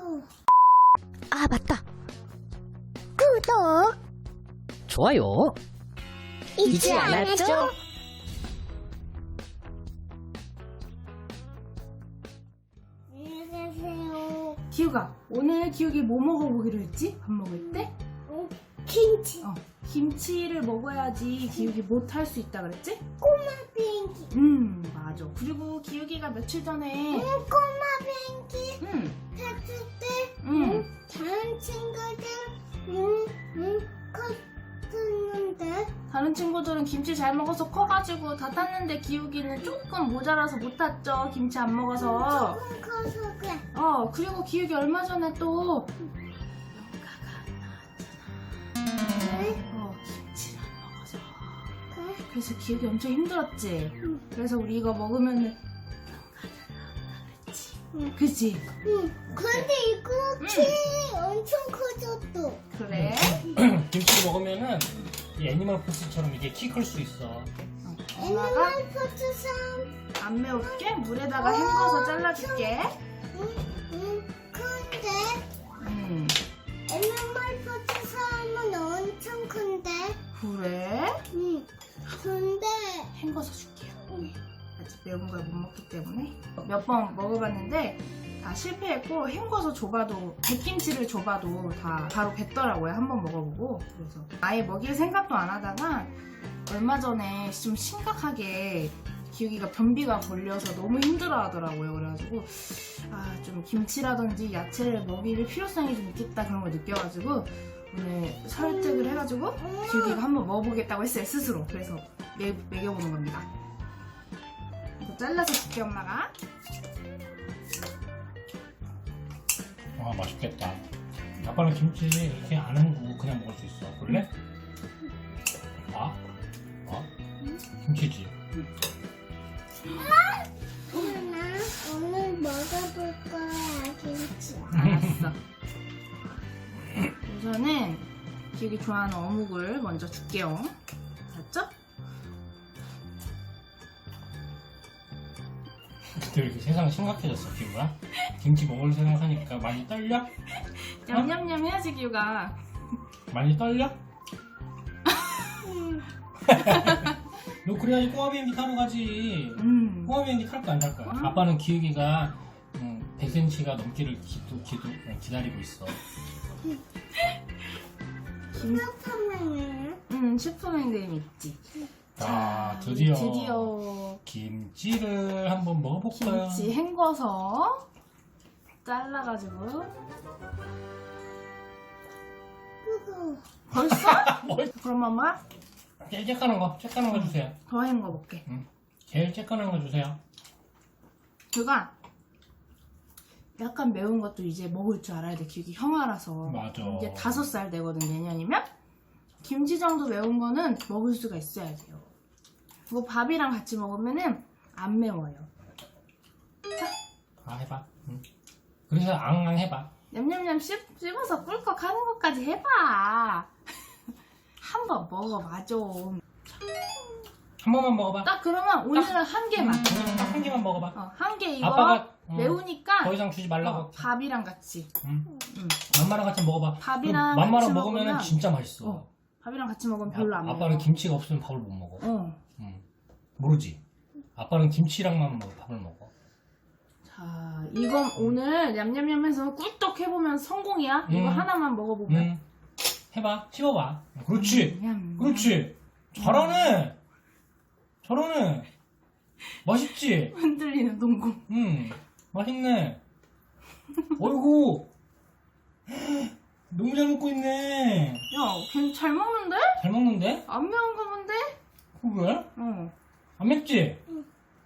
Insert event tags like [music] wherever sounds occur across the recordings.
후. 아, 맞다. 구독 좋아요. 잊지 않았죠? 안녕하세요. 기우가 오늘 기욱이 뭐 먹어보기로 했지? 밥 먹을 때? 어, 김치 어 김치를 먹어야지 기욱이 못 할 수 있다 그랬지? 꼬마 비행기 음 맞아. 그리고 기욱이가 며칠 전에 응, 꼬마 비행기 음, 탔을 때 음. 응, 다른 친구들 응, 응, 컸었는데. 다른 친구들은 김치 잘 먹어서 커가지고 다 탔는데 기욱이는 조금 모자라서 못 탔죠 김치 안 먹어서. 조금 커서 그래. 어 그리고 기욱이 얼마 전에 또그 그래? 그래서 기욱이 엄청 힘들었지 응. 그래서 우리 이거 먹으면은 응. 그치? 응. 근데 이거 키 엄청 커졌어 그래 [clears throat] 김치 먹으면은 이 애니멀 포스처럼 이게 키 클 수 있어. 엄마가 애니멀 포트상 안 매울게 물에다가 헹궈서 잘라줄게. 응, 응, 근데 음, 애니멀 포트상은 엄청 큰데 그래? 응. 근데 헹궈서 줄게요. 응. 아직 매운 걸 못 먹기 때문에 몇 번 먹어봤는데 다 실패했고 헹궈서 줘봐도 백김치를 줘봐도 다 바로 뱉더라고요. 한 번 먹어보고 그래서 아예 먹일 생각도 안 하다가 얼마 전에 좀 심각하게 기욱이가 변비가 걸려서 너무 힘들어 하더라고요. 그래가지고 아 좀 김치라든지 야채를 먹일 필요성이 좀 있겠다 그런 걸 느껴가지고 오늘 설득을 해가지고 기욱이가 한번 먹어보겠다고 했어요 스스로. 그래서 매, 먹여보는 겁니다. 이거 잘라서 줄게 엄마가. 와 맛있겠다. 아빠는 김치 이렇게 안 헹구고 그냥 먹을 수 있어. 볼래? 아? 어? 김치지. 엄마 오늘 먹어볼 거야 김치 알았어. 우선은 기욱이 좋아하는 어묵을 먼저 줄게요. 근데 왜 이렇게 세상 심각해졌어, 기우가? 김치 먹을 생각하니까 많이 떨려? 냠냠냠 해야지 기우가. 많이 떨려? 응. [laughs] 너 그래야지 꼬마 비행기 타러 가지. 음. 꼬마 비행기 탈 거야, 안 탈 거야? 어? 아빠는 기우기가 음, 100cm가 넘기를 기도, 기도, 어, 기다리고 있어. 김, 그렇다면은 음, 슈퍼맨 있지. 자, 우리 드디어, 드디어 김치를 한번 먹어볼까요? 김치 헹궈서 잘라가지고 벌써? [laughs] 뭘? 그럼 엄마 제일 쬐까는 거, 쬐까는 거 주세요. 더 헹궈볼게. 제일 쬐까는 거 주세요. 그가 약간 매운 것도 이제 먹을 줄 알아야 돼. 기욱이 형아라서. 맞아. 이제 다섯 살 되거든 내년이면. 김치 정도 매운 거는 먹을 수가 있어야 돼요. 그거 밥이랑 같이 먹으면은 안 매워요. 아, 해봐. 응. 그래서 앙앙 해봐. 냠냠냠 씹, 씹어서 꿀꺽 하는 것까지 해봐. [laughs] 한번 먹어봐 좀. 한 번만 먹어봐. 딱 그러면 오늘은 한 개만. 딱한 개만 먹어봐. 어, 한 개 이거 아빠가 어, 매우니까 더 이상 주지 말라고. 어, 밥이랑 같이. 응. 응. 맘마랑 같이 먹어봐. 밥이랑 그 맘마랑 같이 먹으면 먹으면 진짜 맛있어. 어, 밥이랑 같이 먹으면 별로 안 아. 아빠는 김치가 없으면 밥을 못 먹어. 어. 응. 모르지? 아빠는 김치랑만 먹어, 밥을 먹어. 자, 이건 오늘 냠냠냠해서 꿀떡 해보면 성공이야. 이거 음. 하나만 먹어보면. 응. 해봐. 씹어봐. 그렇지. 냠. 그렇지. 잘하네. 잘하네. 맛있지? 흔들리는 동공. 응. 맛있네. 어이구. [laughs] 너무 잘 먹고 있네. 야, 걔 잘 먹는데? 잘 먹는데? 안 매운가 본데? 그래? 어. 안 맵지?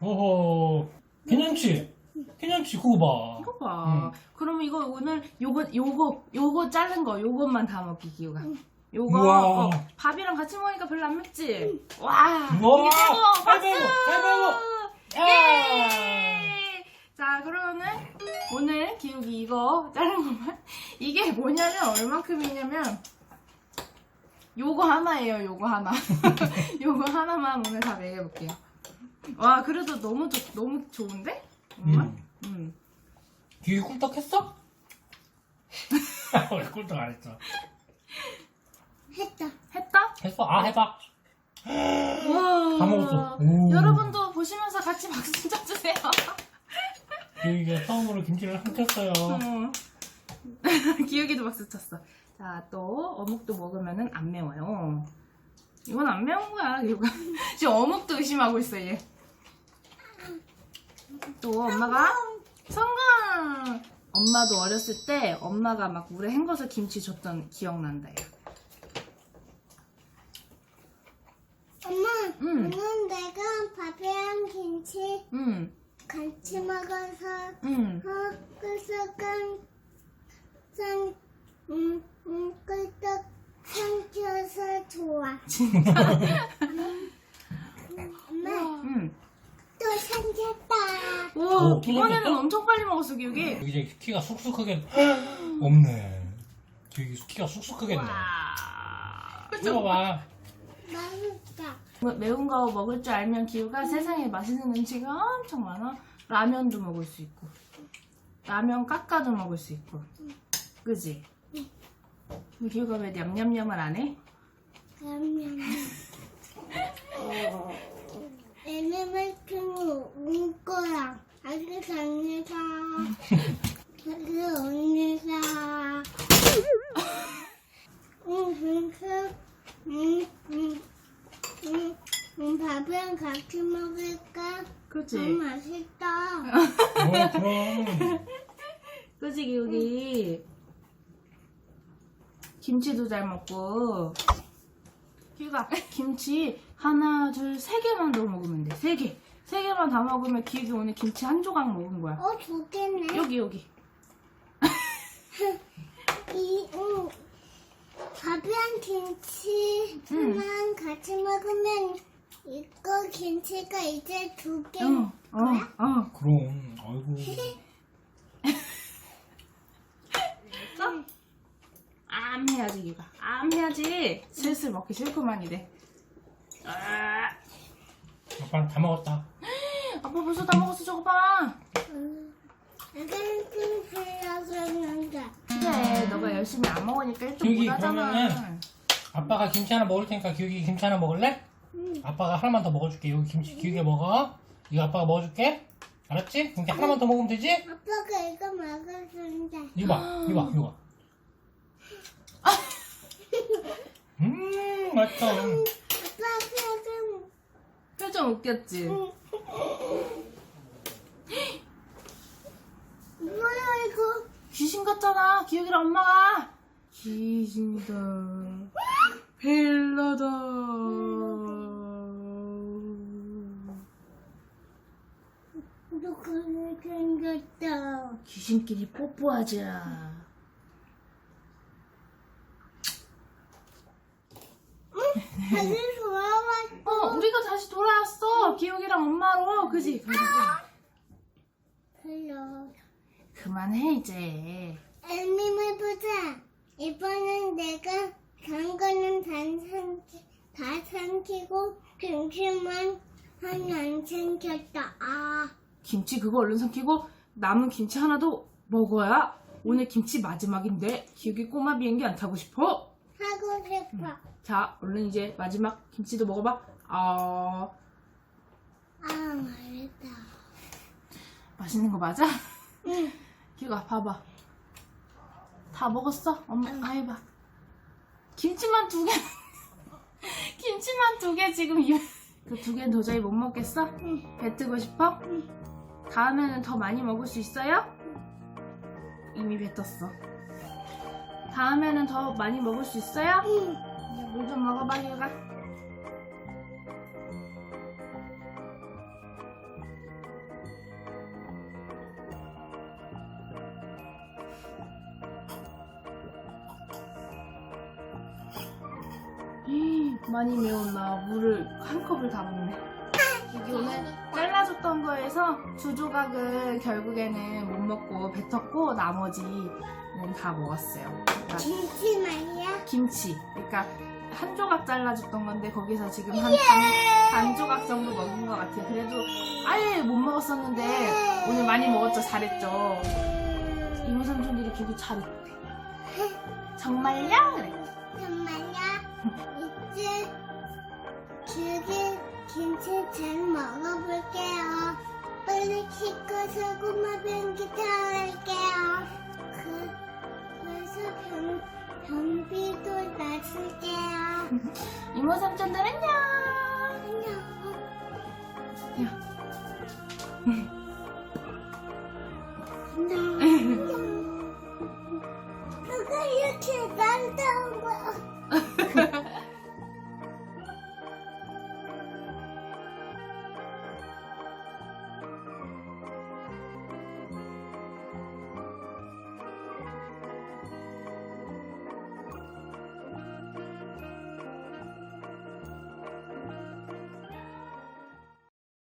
어허. 괜찮지? 괜찮지? 그거 봐. 이거 봐. 응. 그러면 이거 오늘 요거 요거 요거 자른 거 요것만 다 먹기 기우가. 요거 우와. 어, 밥이랑 같이 먹으니까 별로 안 맵지? 와. 우와. 이게 최고. 박수! 잘 매워. 야! 예! 자, 그러면은 오늘 기욱이 이거 자른 거만 [laughs] 이게 뭐냐면 얼만큼이냐면 요거 하나예요. 요거 하나. [laughs] 요거 하나만 오늘 다 먹여볼게요. 와, 그래도 너무 좋, 너무 좋은데? 엄마? 음. 음. 귀 꿀떡했어? [laughs] 왜 꼴등 안 했어? 했다. 했다? 했어? 아 해봐. 와. 다 먹었어. 오. 여러분도 보시면서 같이 박수 좀 쳐주세요. 기욱이가 처음으로 김치를 삼켰어요. 어. 기욱이도 박수 쳤어. 자, 또 어묵도 먹으면은 안 매워요. 이건 안 매운 거야, 기욱아. [laughs] 지금 어묵도 의심하고 있어, 얘. 또 엄마가 성공! 엄마도 어렸을 때 엄마가 막 물에 헹궈서 김치 줬던 기억난다, 얘. 엄마, 응. 오늘 내가 밥이랑 김치 응, 같이 먹어서 응. 어, 그래서 깐, 산, 음, 음, 꿀떡 삼켜서 좋아. 엄마, 응. 또 삼켰다. 와, 오, 이번에는 또? 엄청 빨리 먹었어, 기욱이. 이제 키가 쑥쑥 크게 없네. 기욱이 키가 쑥쑥 크겠네. 와. 찍어봐. 맛있다. 매운 거 먹을 줄 알면 기우가 세상에 맛있는 음식이 엄청 많아. 라면도 먹을 수 있고, 라면 깎아도 먹을 수 있고, 그지? 기우가 왜 냠냠냠을 안 해? 그러면 애니메이션을 올 거야. 아기 언니가 아기 언니가 응, 그, 응, 응, 응, 응, 밥이랑 같이 먹을까? 그지? 너무 맛있다. 어, 그럼. 그지 기우기? 김치도 잘 먹고. 기우가 김치 하나, 둘, 세 개만 더 먹으면 돼. 세 개. 세 개만 다 먹으면 기우기 오늘 김치 한 조각 먹은 거야. 어, 두 개네. 여기 여기. [laughs] 이, 응. 밥이랑 김치 랑 같이 먹으면 이거 김치가 이제 두 개. 어, 어, 어. 그럼. 아이고. [laughs] 암 해야지 기가. 암 해야지. 슬슬 먹기 싫구만 이래. 아, 아빠는 다 먹었다. 아빠 벌써 다 먹었어 저거 봐. 좀 살려줬는데. 그래, 너가 열심히 안 먹으니까 일좀 기욱이, 못하잖아. 그러면은 아빠가 김치 하나 먹을 테니까 기욱이 김치 하나 먹을래? 응. 아빠가 하나만 더 먹어줄게. 여기 김치 기욱이 먹어. 이거 아빠가 먹어줄게. 알았지? 그럼 하나만 더 먹으면 되지? 아빠가 이거 먹어준대. 이거 봐, 이거 봐, 이거 봐. 음, 맛있다. 아빠 표정. 표정 웃겼지? 뭐야 이거? 귀신 같잖아. 기욱이랑 엄마가. 귀신이다. 벨라다. 누가 생겼다. 귀신끼리 뽀뽀하자. 다시 돌아왔어. 어, 우리가 다시 돌아왔어. 기욱이랑 엄마로. 그지? 별로. 그만해, 이제. 애니메 보자. 이번엔 내가 단 거는 단 삼키, 다 삼키고 김치만 하나 안 삼켰다. 아, 김치 그거 얼른 삼키고 남은 김치 하나도 먹어야 오늘 김치 마지막인데 기욱이 꼬마 비행기 안 타고 싶어? 하고 싶어. 자, 얼른 이제 마지막 김치도 먹어봐. 아, 아, 맛있다. 맛있는 거 맞아? 응. 기욱아, 봐봐. 다 먹었어? 엄마, 아, 해봐. 김치만 두 개. [laughs] 김치만 두 개 지금 그두 개는 도저히 못 먹겠어? 응. 뱉고 싶어? 응. 다음에는 더 많이 먹을 수 있어요? 이미 뱉었어. 다음에는 더 많이 먹을 수 있어요? 응. 물좀 먹어봐, 기우가. 많이 매웠나 물을 한 컵을 다 먹네. 여기 오늘 잘라줬던 거에서 두 조각을 결국에는 못 먹고 뱉었고 나머지 는다 먹었어요. 그러니까 김치 말이야? 김치. 그러니까 한 조각 잘라줬던 건데 거기서 지금 한 반, 반 조각 정도 먹은 것 같아요. 그래도 아예 못 먹었었는데 오늘 많이 먹었죠. 잘했죠. 이모 삼촌들이 되게 잘했대. [laughs] 정말요? 그래. 정말요? 이제 길게 김치 잘 먹어볼게요. 빨리 씻고서 고마 변기 타올게요. 이모 삼촌들 안녕.